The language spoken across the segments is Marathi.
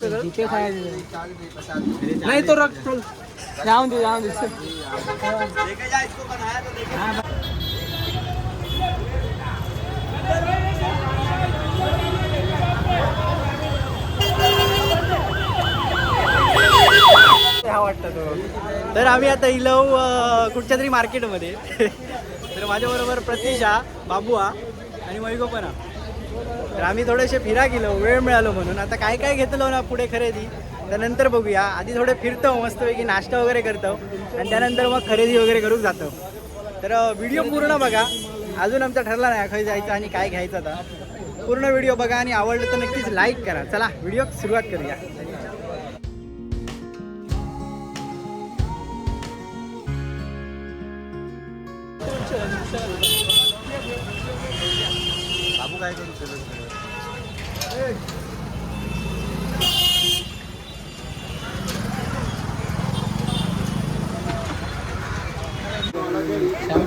खायचं नाही तो रख चल जाऊन दे जाऊन दे. तर आम्ही आता इलो कुठच्या तरी मार्केटमध्ये. तर माझ्याबरोबर प्रतीशा बाबुआ आणि वैगोपना तर आम्ही थोडेसे फिरा गेलो वेळ मिळालो म्हणून. आता काय काय घेतलो ना पुढे खरेदी त्यानंतर बघूया. आधी थोडे फिरतो मस्तपैकी नाश्ता वगैरे करतो. आणि त्यानंतर मग खरेदी वगैरे करून जातो. तर व्हिडिओ पूर्ण बघा. अजून आमचा ठरला नाही खय जायचं आणि काय घ्यायचं आता. पूर्ण व्हिडिओ बघा आणि आवडलं तर नक्कीच लाईक करा. चला व्हिडिओ सुरुवात करूया. बाबू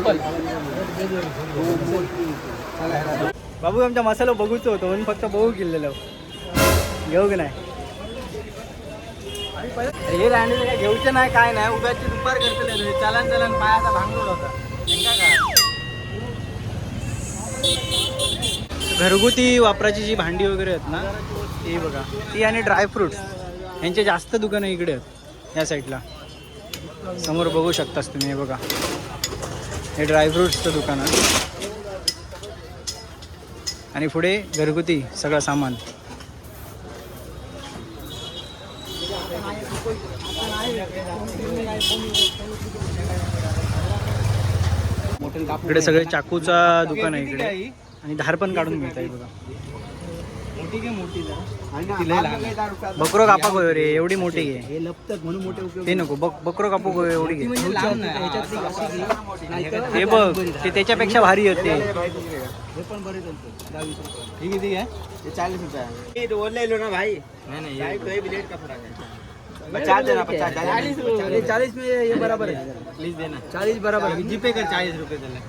काय बाबू आमचा मसाला बघूच होतो म्हणून फक्त बघू गेलेलो. घेऊ की नाही? हे राहणे काय घेऊचं नाही काय नाही उभ्याची दुपार करते चलन चलन पायाचा भांगरूड होता. काय? घरगुती वापराची जी भांडी वगैरे आहेत ना ती बघा. ती आणि ड्रायफ्रुट्स यांचे जास्त दुकानं इकडे आहेत या साईडला समोर बघू शकतास तुम्ही हे बघा. हे ड्रायफ्रुट्सचं दुकान आहे. आणि पुढे घरगुती सगळं सामान. इकडे सगळे चाकूचा दुकान आहे इकडे. आणि धार पण काढून मिळत आहे बघा. बकरो कापा गो रे एवढी मोठी घे. हे लपतात म्हणून मोठे उपयोग ते नको बक बकरो कापू गो एवढी घे. हे बघ ते त्याच्यापेक्षा भारी होते हे पण बरे चालतं. दहावीस रुपये. ही किती आहे ना भाई. नहीं नहीं ये तो बिलेट का फर्क है पचास देना पचास चालीस रुपये. चालीस में ये बराबर है प्लीज देना चालीस बराबर जीपे कर चालीस रुपये देना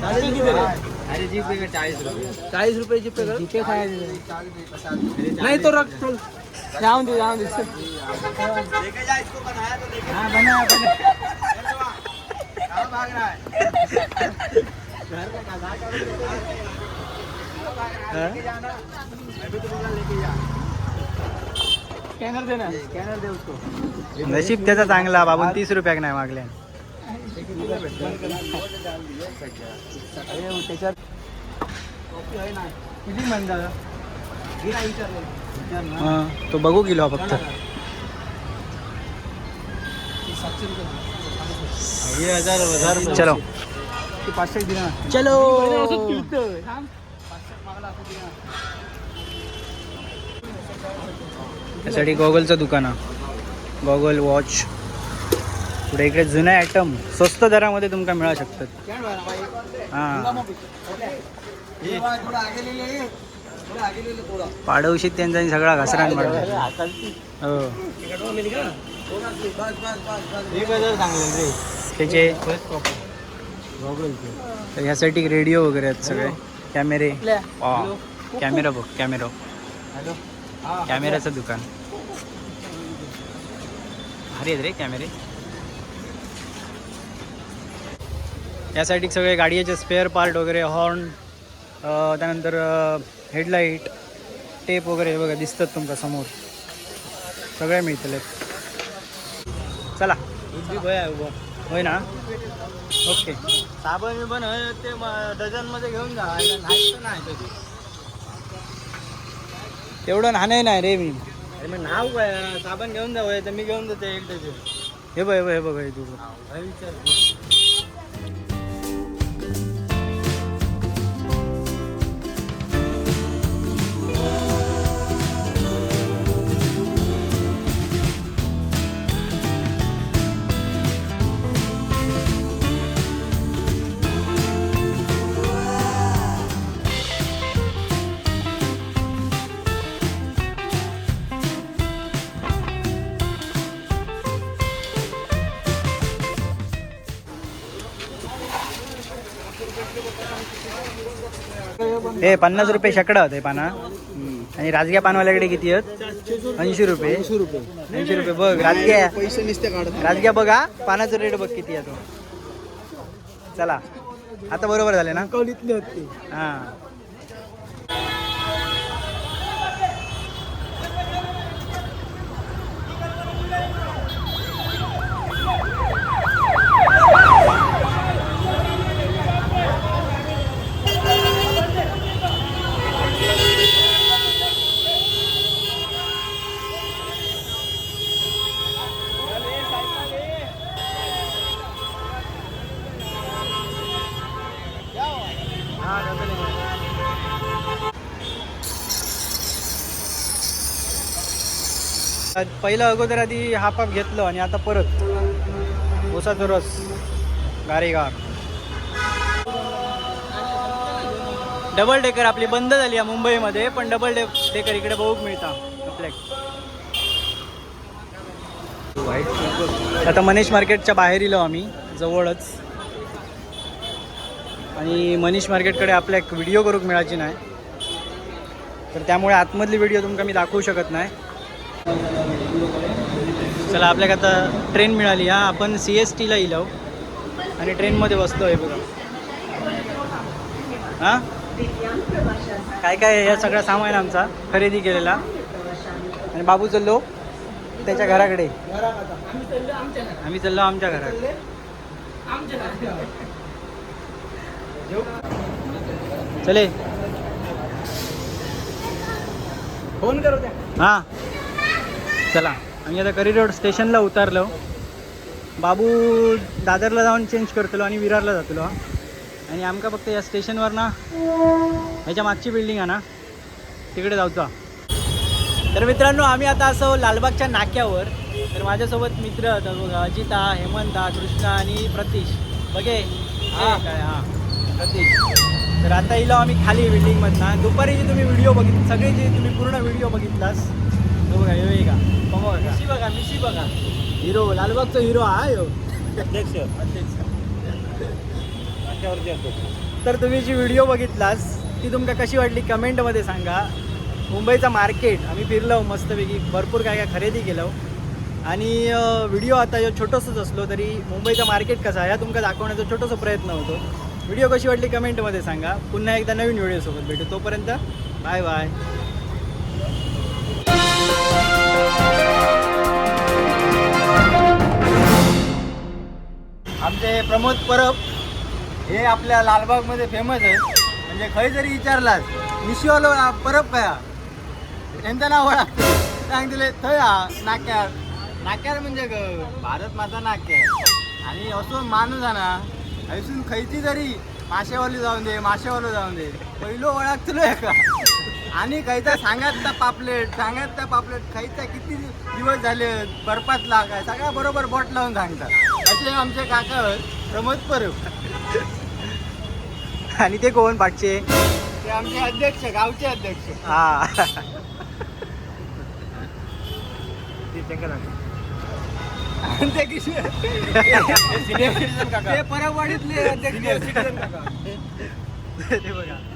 चालीस रुपये. अरे जीपे कर चालीस रुपये. चालीस रुपये जीपे कर. जीपे खायचं नहीं तो रख चल. जाऊन दे जाऊन दे. हाँ बना बना भाग रहा है स्कैनर देना स्कैनर दे उसको. नशीब त्याचा चांगला बाबून तीस रुपयाक नाही मागल्या त्याच्यात किती म्हणता हा, तो बघू गेलो फक्त हज़ार हज़ार चलो। पाचशे दिना चलो त्यासाठी गॉगलचं दुकान आहे गॉगल वॉच। पुढे इकडे जुने आयटम स्वस्त दरामध्ये तुमका मिळू शकतात. हां. पाडवशीत त्यांचा आणि सगळा घसरान मारला हो. त्याचे तर ह्यासाठी रेडिओ वगैरे आहेत सगळे. कॅमेरे. कॅमेरा बघ कॅमेरा. कॅमेऱ्याचं दुकान. भारी आहेत रे कॅमेरे. यासाठी सगळे गाडीचे स्पेअर पार्ट वगैरे हॉर्न त्यानंतर हेडलाईट टेप वगैरे हे बघा दिसतात तुमच्यासमोर. सगळे मिळतले चला. होय ना? ओके. साबण होय ते डझनमध्ये घेऊन जा. नाही तेवढं नाणे नाही रे मी. मग नाव काय? साबण घेऊन जा होय तर मी घेऊन जाते एक डझन. हे बघ हे बघ हे बघ हे तू विचार हे पन्नास रुपये शेकडा होते पाना. आणि राजग्या पानवाल्याकडे किती आहेत? ऐंशी रुपये. ऐंशी रुपये. ऐंशी रुपये बघ राजग्या पैसे निसते काढत राजग्या बघा पानाचा रेट बघ किती आहे तो. चला. आता बरोबर झाले ना? हा. पहिलं अगोदर आधी हाफ हाफ घेतलं आणि आता परत. उसाचा रस गारेगार. डबल डेकर आपली बंद झाली आहे मुंबईमध्ये पण डबल डे डेकर इकडे बघूक मिळता आपल्या. आता मनीष मार्केटच्या बाहेर इलो आम्ही जवळच. आणि मनीष मार्केटकडे आपल्या एक व्हिडिओ करूक मिळाची नाही. तर त्यामुळे आतमधली व्हिडिओ तुमका मी दाखवू शकत नाही. चला आपल्याला आता ट्रेन मिळाली. हा आपण सी एस टीला इलो आणि ट्रेनमध्ये बसलो आहे बघा. हां? काय काय या सगळा सामान आमचा? खरेदी केलेला. आणि बाबू चाललो त्याच्या घराकडे. आम्ही चाललो आमच्या घराकडे. चले. फोन करू हां. चला. आम्ही आता करी रोड स्टेशनला उतरलो. बाबू दादरला जाऊन चेंज करतलो आणि विरारला जातलो. हा. आणि आमका फक्त या स्टेशनवर ना ह्याच्या मागची बिल्डिंग आहे ना तिकडे जाऊचा. तर मित्रांनो आम्ही आता असो लालबागच्या नाक्यावर तर माझ्यासोबत मित्र अजिता हेमंता कृष्णा आणि प्रतीश. बघे हा काय हां प्रतीश. तर आता इलो आम्ही खाली बिल्डिंगमधनं दुपारी जे तुम्ही व्हिडिओ बघित सगळे जे तुम्ही पूर्ण व्हिडिओ बघितलास तो बघा यो का. बघा. हिरो लालबागचा हिरो हा यो. अध्यक्ष. अध्यक्ष तर तुम्ही जी व्हिडिओ बघितलास ती तुमका कशी वाटली कमेंटमध्ये सांगा. मुंबईचा मार्केट आम्ही फिरलो मस्तपैकी भरपूर काय काय खरेदी केलं. आणि व्हिडिओ आता जो छोटंसंच असलो तरी मुंबईचा मार्केट कसा आहे तुमका दाखवण्याचा छोटासा प्रयत्न होतो. व्हिडिओ कशी वाटली कमेंटमध्ये सांगा. पुन्हा एकदा नवीन व्हिडिओसोबत भेटू. तोपर्यंत बाय बाय. आमचे प्रमोद परब हे आपल्या लालबागमध्ये फेमस आहे म्हणजे खंय जरी विचारलास मिशीवालो परब कया त्यांचं नाव ओळख. दिले थंय हा नाक्यार. नाक्यार म्हणजे ग भारत माझा नाक्या आणि असो माणूस हा ना हयसून खयची जरी माशेवाली जाऊन दे माशेवालो जाऊन दे पहिलो ओळखतलो एका आणि खायचा सांगात त्या पापलेट सांगात त्या पापलेट खायचा किती दिवस झाले बर्फातला काय सगळ्या बरोबर बोट लावून सांगतात असे आमचे काका प्रमोद परब आणि ते कोण पाठचे ते आमचे अध्यक्ष गावचे अध्यक्ष हा ते आणि परबवाडीतले अध्यक्ष ते बघा